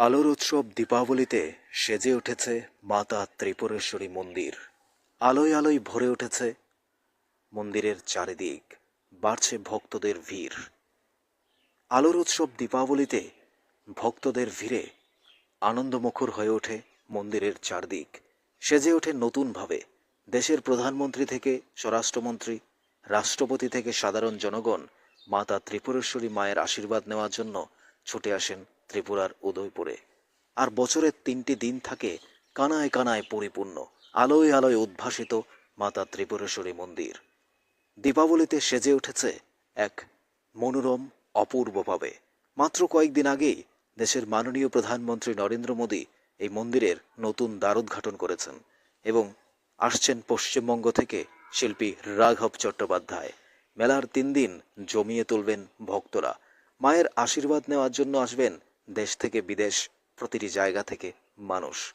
আলোর উৎসব দীপাবলিতে সেজে উঠেছে মাতা ত্রিপুরেশ্বরী মন্দির। আলোয় আলোয় ভরে উঠেছে মন্দিরের চারিদিক, বাড়ছে ভক্তদের ভিড়। আলোর উৎসব দীপাবলিতে ভক্তদের ভিড়ে আনন্দমুখর হয়ে ওঠে মন্দিরের চারদিক। সেজে ওঠে নতুনভাবে। দেশের প্রধানমন্ত্রী থেকে স্বরাষ্ট্রমন্ত্রী, রাষ্ট্রপতি থেকে সাধারণ জনগণ মাতা ত্রিপুরেশ্বরী মায়ের আশীর্বাদ নেওয়ার জন্য ছুটে আসেন ত্রিপুরার উদয়পুরে। আর বছরের তিনটি দিন থাকে কানায় কানায় পরিপূর্ণ, আলোয় আলোয় উদ্ভাসিত মাতা ত্রিপুরেশ্বরী মন্দির। দীপাবলিতে সেজে উঠেছে এক মনোরম, অপূর্বভাবে। মাত্র কয়েকদিন আগেই দেশের মাননীয় প্রধানমন্ত্রী নরেন্দ্র মোদী এই মন্দিরের নতুন দ্বারোদ্ঘাটন করেছেন এবং আসছেন পশ্চিমবঙ্গ থেকে শিল্পী রাঘব চট্টোপাধ্যায়। মেলার তিন দিন জমিয়ে তুলবেন ভক্তরা। মায়ের আশীর্বাদ নেওয়ার জন্য আসবেন দেশ থেকে বিদেশ, প্রতিটি জায়গা থেকে মানুষ।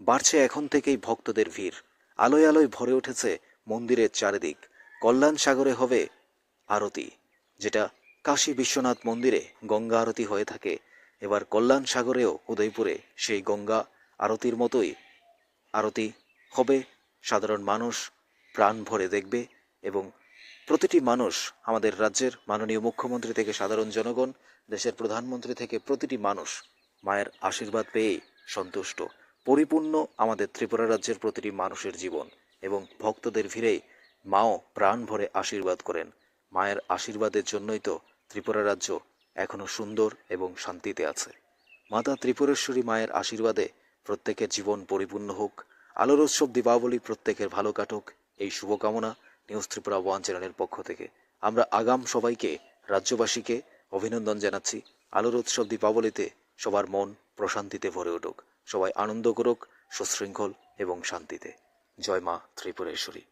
বাড়ছে এখন থেকেই ভক্তদের ভিড়। আলোয় আলোয় ভরে উঠেছে মন্দিরের চারিদিক। কল্যাণ সাগরে হবে আরতি, যেটা কাশী বিশ্বনাথ মন্দিরে গঙ্গা আরতি হয়ে থাকে। এবার কল্যাণ সাগরেও উদয়পুরে সেই গঙ্গা আরতির মতোই আরতি হবে। সাধারণ মানুষ প্রাণ ভরে দেখবে এবং প্রতিটি মানুষ আমাদের রাজ্যের মাননীয় মুখ্যমন্ত্রী থেকে সাধারণ জনগণ, দেশের প্রধানমন্ত্রী থেকে প্রতিটি মানুষ মায়ের আশীর্বাদ পেয়েই সন্তুষ্ট। পরিপূর্ণ আমাদের ত্রিপুরা রাজ্যের প্রতিটি মানুষের জীবন এবং ভক্তদের ভিড়েই মাও প্রাণ ভরে আশীর্বাদ করেন। মায়ের আশীর্বাদের জন্যই তো ত্রিপুরা রাজ্য এখনও সুন্দর এবং শান্তিতে আছে। মাতা ত্রিপুরেশ্বরী মায়ের আশীর্বাদে প্রত্যেকের জীবন পরিপূর্ণ হোক। আলোর উৎসব, দীপাবলি প্রত্যেকের ভালো কাটুক। এই শুভকামনা নিউজ ত্রিপুরা ওয়ান চ্যানেলের পক্ষ থেকে আমরা আগাম সবাইকে, রাজ্যবাসীকে অভিনন্দন জানাচ্ছি। আলোর উৎসব দীপাবলিতে সবার মন প্রশান্তিতে ভরে উঠুক। সবাই আনন্দ করুক, সুশৃঙ্খল এবং শান্তিতে। জয় মা ত্রিপুরেশ্বরী।